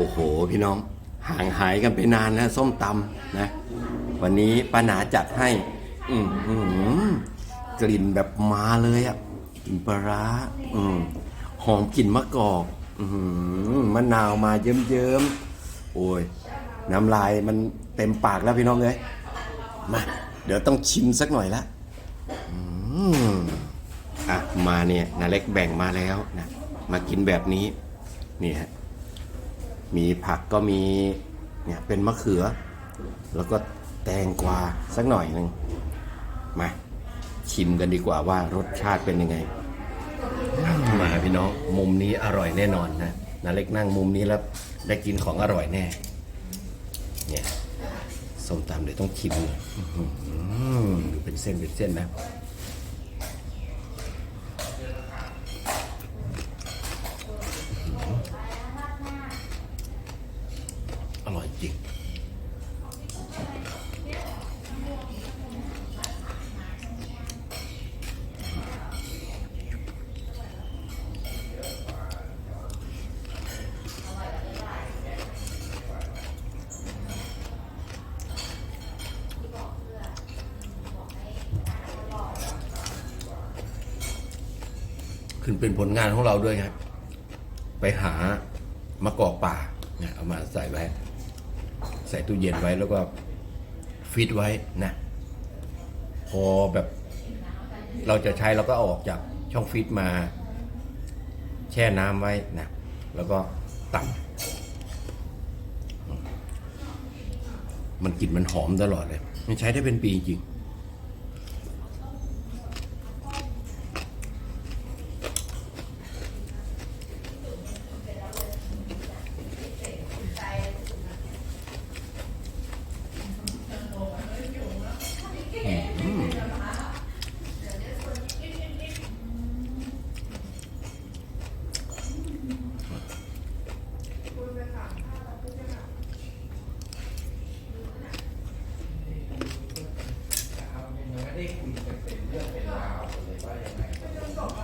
อ้โห พี่น้องห่างหายกันไปนานแล้วส้มตำนะ วันนี้ป้าหนาจัดให้ อืมอืมกลิ่นแบบมาเลยอะกลิ่นปลาร้าอืมหอมกลิ่นมะกอกอืมมะนาวมาเยิ้มๆโอ้ย น้ำลายมันเต็มปากแล้วพี่น้องเลยมาเดี๋ยวต้องชิมสักหน่อยละอืมอะมาเนี่ยนาเล็กแบ่งมาแล้วนะมากินแบบนี้นี่ฮะ มีผักก็มีเนี่ยเป็นมะเขือ แล้วก็แตงกวาสักหน่อยหนึ่งมาชิมกันดีกว่าว่ารสชาติเป็นยังไงมาพี่น้องมุมนี้อร่อยแน่นอนนะนาเล็กนั่งมุมนี้แล้วได้กินของอร่อยแน่ เนี่ยส้มตำเดี๋ยวต้องชิมเลยดูเป็นเส้นเป็นเส้นนะ ร่อยจริง ขึ้นเป็นผลงานของเราด้วยครับ ไปหามะกอกป่าเนี่ยเอามาใส่ไว้ ใส่ตู้เย็นไว้แล้วก็ฟีดไว้นะ พอแบบเราจะใช้เราก็เอาออกจากช่องฟีดมา แช่น้ำไว้นะ แล้วก็ตัมันกลิ่นมันหอมตลอดเลย มันใช้ได้เป็นปีจริง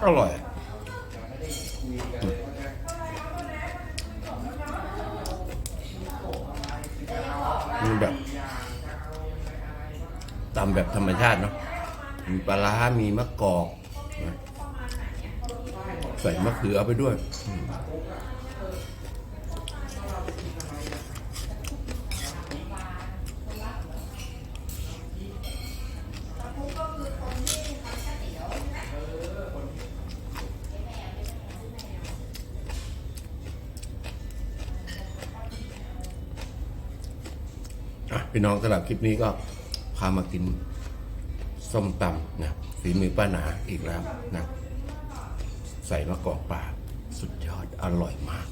อร่อยมันแบบตำแบบธรรมชาติเนาะ มีปลาร้ามีมะกอกนะใส่มะเขือไปด้วยอืม พี่น้องสำหรับคลิปนี้ก็พามากินส้มตำนะฝีมือป้าหนาอีกแล้วนะ ใส่มะกอกป่าสุดยอดอร่อยมาก